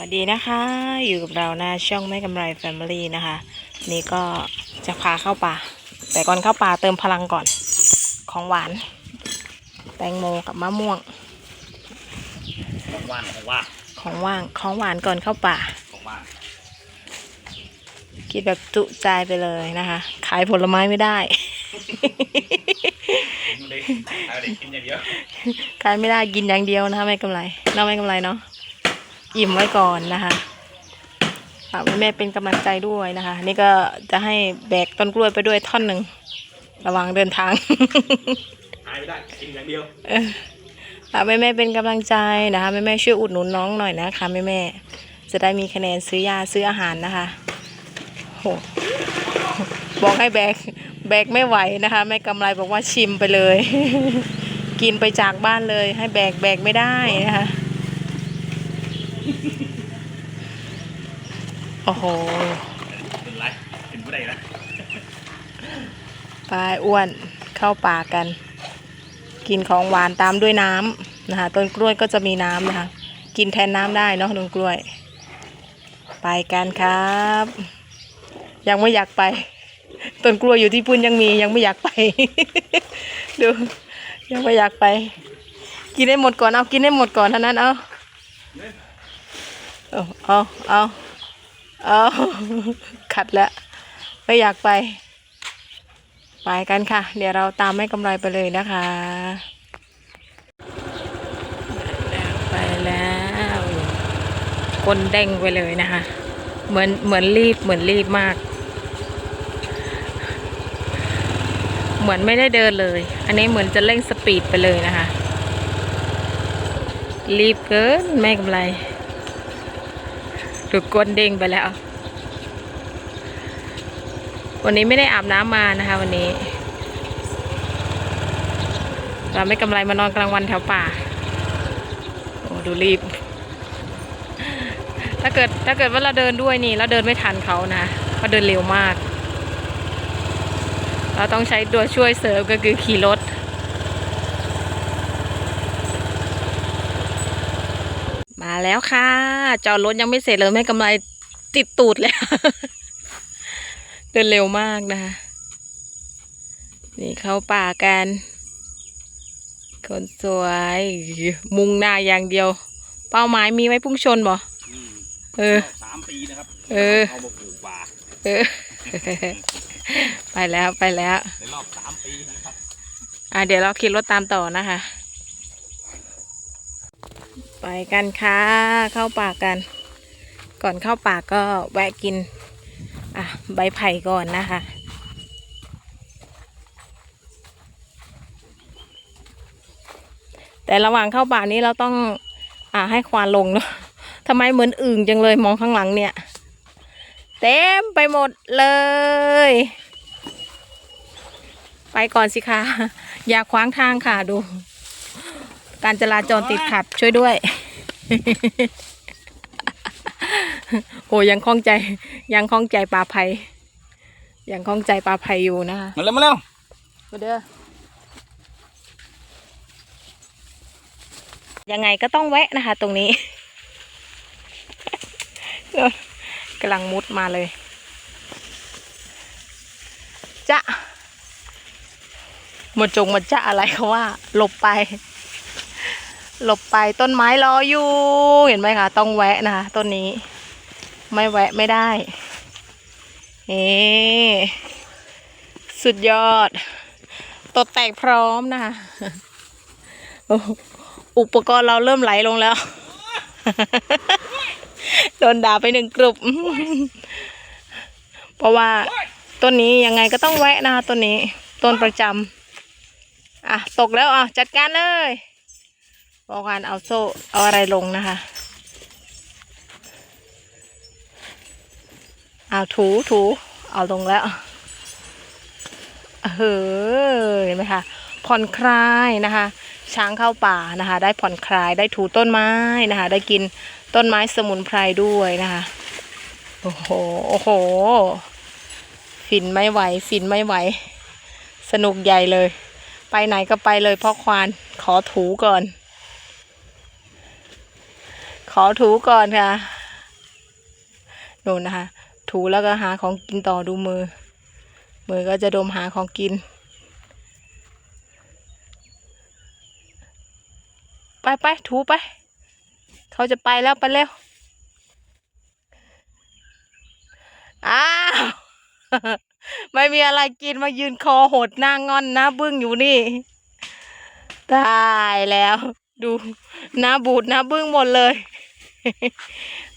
วัสดีนะคะ อยู่กับเรานะช่องแม่กำไรแฟมิลี่นะคะ นี่ก็จะพาเข้าป่า แต่ก่อนเข้าป่าเติมพลังก่อน ของหวาน แตงโมกับมะม่วง ของว่านของว่าของว่าง ของหวานก่อนเข้าป่า ของว่านกินแบบจุใจไปเลยนะคะ ขายผลไม้ไม่ได้ กินเลยเอาเด็กกินอย่างเดียว ขายไม่ได้กินอย่างเดียวนะคะไม่กำไรเนาะไม่กำไรเนาะ อิ่มไว้ก่อนนะคะฝากแม่ๆเป็นกำลังใจด้วยนะคะ นี่ก็จะให้แบกต้นกล้วยไปด้วยท่อนหนึ่งระหว่างเดินทางหายไม่ได้กินอย่างเดียวเออฝากแม่ๆเป็นกำลังใจนะคะแม่ๆช่วยอุดหนุนน้องหน่อยนะคะแม่ๆจะได้มีคะแนนซื้อยาซื้ออาหารนะคะโหบอกให้แบกแบกไม่ไหวนะคะแม่กำไรบอกว่าชิมไปเลย กินไปจากบ้านเลย ให้แบกแบกไม่ได้นะคะ โอ้โห เป็นไรเป็นผู้ใดนะปลายอ้วนเข้าป่ากัน กินของหวานตามด้วยน้ำนะคะต้นกล้วยก็จะมีน้ำนะคะ กินแทนน้ำได้เนาะต้นกล้วย ไปกันครับ ยังไม่อยากไป ต้นกล้วยอยู่ที่พุ่นยังมียังไม่อยากไป ดูยังไม่อยากไป กินให้หมดก่อนเอากินให้หมดก่อนเท่านั้นเอา เอาเอาเอาเอาขัดแล้วไม่อยากไป ไปกันค่ะ เดี๋ยวเราตามแม่กำไรไปเลยนะคะ ไปแล้ว คนเด้งไปเลยนะคะ เหมือนเหมือนรีบเหมือนรีบมาก เหมือนไม่ได้เดินเลย อันนี้เหมือนจะเร่งสปีดไปเลยนะคะ รีบเกินแม่กำไร ถูกก้นเด้งไปแล้ว วันนี้ไม่ได้อาบน้ำมานะคะ วันนี้ เราไม่กำไรมานอนกลางวันแถวป่า โอ้ดูรีบ ถ้าเกิดถ้าเกิดว่าเราเดินด้วยนี่เราเดินไม่ทันเขานะเขาเดินเร็วมาก เราต้องใช้ตัวช่วยเสริมก็คือขี่รถมาแล้วค่ะ จอดรถยังไม่เสร็จเลยแม่กำไรติดตูดเลยเดินเร็วมากนะคะ นี่เข้าป่ากัน คนสวย มุงหน้าอย่างเดียว เป้าหมายมีไว้พุ่งชนบ่อืมเออสามปีนะครับเออเอามาปลูกป่าเออ ไปแล้วไปแล้วในรอบสามปีนะครับอะเดี๋ยวเราขี่รถตามต่อนะคะ ไปกันค่ะ เข้าป่ากัน ก่อนเข้าป่าก็แวะกิน อะ ใบไผ่ก่อนนะคะแต่ระหว่างเข้าป่านี้เราต้องอ่าให้ควานลงเนาะทำไมเหมือนอึ่งจังเลยมองข้างหลังเนี่ย เต็มไปหมดเลย ไปก่อนสิคะอย่าขวางทางค่ะดู การจราจรติดขัดช่วยด้วย โอ้ยังคล่องใจ ยังคล่องใจปลาไผ่ยังคล่องใจปลาไผ่อยู่นะคะมาเร็วมาเร็วมาเด้อยังไงก็ต้องแวะนะคะ ตรงนี้กำลังมุดมาเลยจะหมดจงหมดจะอะไรเขาว่าหลบไป หลบไปต้นไม้รออยู่ เห็นไหมคะต้องแวะนะคะต้นนี้ ไม่แวะไม่ได้เอสุดยอดตดแตกพร้อมนะคะอุปกรณ์เราเริ่มไหลลงแล้ว โดนด่าไปหนึ่งกลุ่มเพราะว่าต้นนี้ยังไงก็ต้องแวะนะคะต้นนี้ต้นประจำอะตกแล้วอะจัดการเลย บอกการเอาโซ่เอาอะไรลงนะคะเอาถูถูเอาลงแล้วเฮ้ยเห็นไหมคะผ่อนคลายนะคะ ช้างเข้าป่านะคะ ได้ผ่อนคลายได้ถูต้นไม้นะคะ ได้กินต้นไม้สมุนไพรด้วยนะคะโอ้โหโอ้โหฟินไม่ไหวฟินไม่ไหว สนุกใหญ่เลย ไปไหนก็ไปเลยพ่อควานขอถูก่อน อถูก่อนค่ะโดนนะคะ ถูแล้วก็หาของกินต่อดูมือ มือก็จะดมหาของกิน ไปไปถูไป เขาจะไปแล้วไปเร็วอ้าวไม่มีอะไรกินมายืนคอหดหน้างอนน้าบึ้งอยู่นี่ตายแล้ว ดูหน้าบูดหน้าบึ้งหมดเลย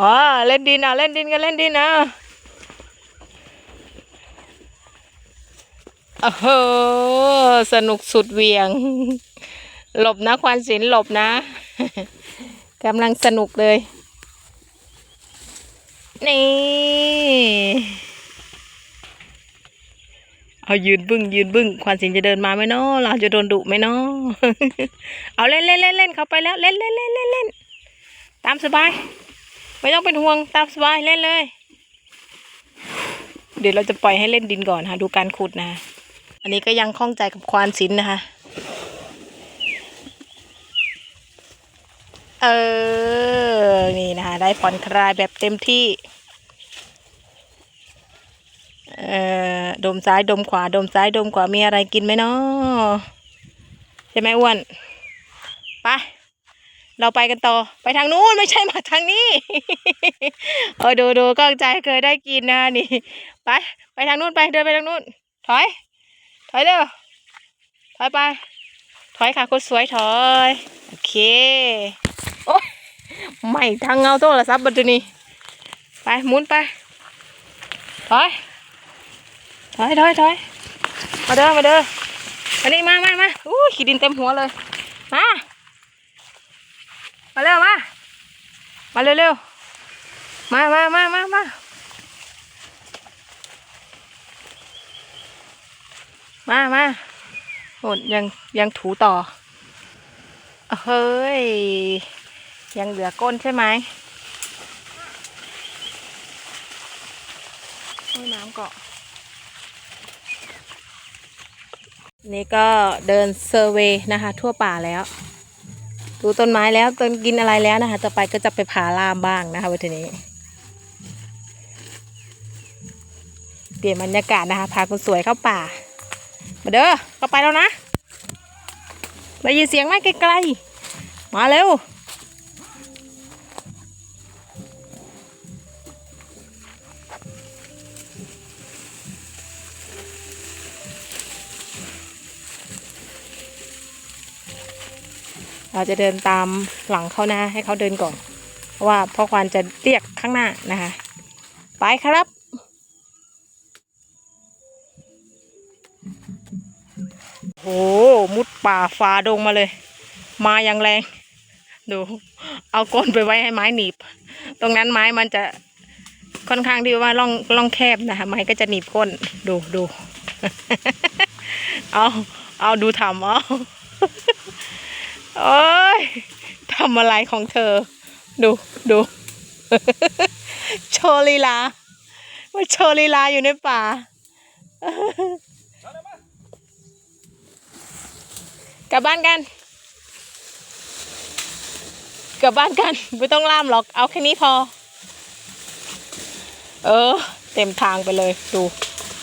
อ๋อเล่นดินอะเล่นดินกันเล่นดินนะโอ้โหสนุกสุดเหวียง หลบนะควันศิลหลบนะกำลังสนุกเลย นี่ เอายืนบึ้งยืนบึ้งควันศิลจะเดินมาไหมเนาะเราจะโดนดุไหมเนาะเอาเล่นเล่นเล่นเล่นเขาไปแล้วเล่นเล่นเล่นเล่นเล่น ตามสบาย ไม่ต้องเป็นห่วงตามสบายเล่นเลย เดี๋ยวเราจะปล่อยให้เล่นดินก่อนค่ะดูการขุดนะ อันนี้ก็ยังคล่องใจกับควานศิลป์นะคะเออ นี่นะคะ ได้ผ่อนคลายแบบเต็มที่ เอ่อ ดมซ้ายดมขวา ดมซ้ายดมขวา มีอะไรกินไหมเนาะใช่ไหมอ้วน ไป เราไปกันต่อ ไปทางนู้นไม่ใช่มาทางนี้เออดูดูก้องใจเคยได้กินนะนี่ ไป ไปทางนู้นไปเดินไปทางนู้น ถอย ถอยเร็วถอยไป ถอยค่ะคนสวยถอย โอเค โอ้ยไม่ทางเงาโทรศัพท์บัดนี้ ไปหมุนไปถอยถอยถอยถอยมาเด้อมาเด้อมานี่มามามาอู้ขี้ดินเต็มหัวเลยมา มาเร็วมา มาเร็วเร็วมามามามามามามาโอดยังยังถูต่อ เฮ้ย ยังเหลือก้นใช่ไหมโอ้ยน้ำเกาะนี่ก็เดินเซอร์เวย์นะคะ ทั่วป่าแล้ว ดูต้นไม้แล้วต้นกินอะไรแล้วนะคะ ต่อไปก็จะไปผาลามบ้างนะคะวันนี้ เปลี่ยนบรรยากาศนะคะพาคนสวยเข้าป่า มาเด้อเข้าไปแล้วนะได้ยินเสียงไหมไกลๆมาเร็ว เราจะเดินตามหลังเขานะ ให้เขาเดินก่อน เพราะว่าพ่อควานจะเรียกข้างหน้านะคะ ไปครับโอ้มุดป่าฝ่าดงมาเลย มาอย่างแรง ดู เอาก้นไปไว้ให้ไม้หนีบ ตรงนั้นไม้มันจะค่อนข้างที่ว่าล่องล่องแคบนะคะไม้ก็จะหนีบก้นดูดูเอาเอาดูทำเอา โอ้ยทำอะไรของเธอ ดูดูโชลีลาว่าโชลีลาอยู่ในป่า กลับบ้านกัน กลับบ้านกัน ไม่ต้องล่ามหรอก เอาแค่นี้พอ เออ เต็มทางไปเลยดู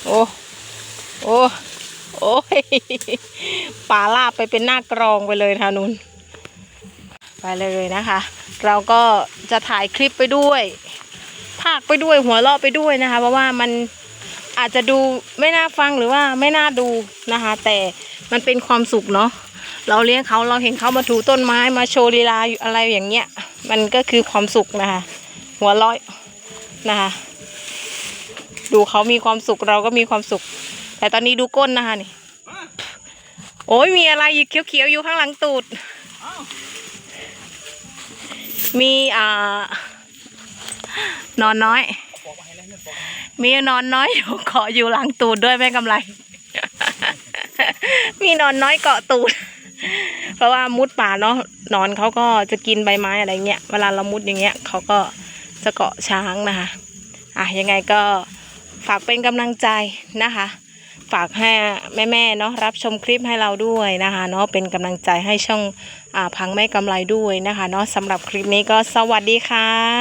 โอ้ โอ้ โอ้ยป่าลาบไปเป็นหน้ากรองไปเลยทานุน ไปเลยนะคะ เราก็จะถ่ายคลิปไปด้วยภาคไปด้วยหัวเราะไปด้วยนะคะ เพราะว่ามันอาจจะดูไม่น่าฟังหรือว่าไม่น่าดูนะคะ แต่มันเป็นความสุขเนาะเราเลี้ยงเขาเราเห็นเขามาถูต้นไม้มาโชว์ลีลาอะไรอย่างเงี้ย มันก็คือความสุขนะคะ หัวเราะนะคะ ดูเขามีความสุขเราก็มีความสุข แต่ตอนนี้ดูก้นนะคะนี่โอ้ยมีอะไรอีกเขียวๆอยู่ข้างหลังตูด มีอ่านอนน้อย มีนอนน้อยอยู่เกาะอยู่หลังตูดด้วยแม่กำไร มีนอนน้อยเกาะตูด เพราะว่ามุดป่าเนาะนอนเขาก็จะกินใบไม้อะไรเงี้ย เวลาเรามุดอย่างเงี้ยเขาก็จะเกาะช้างนะคะ อะยังไงก็ฝากเป็นกำลังใจนะคะ ฝากให้แม่ๆเนาะรับชมคลิปให้เราด้วยนะคะเนาะเป็นกำลังใจให้ช่องอพังแม่กำไรด้วยนะคะเนาะสำหรับคลิปนี้ก็สวัสดีค่ะ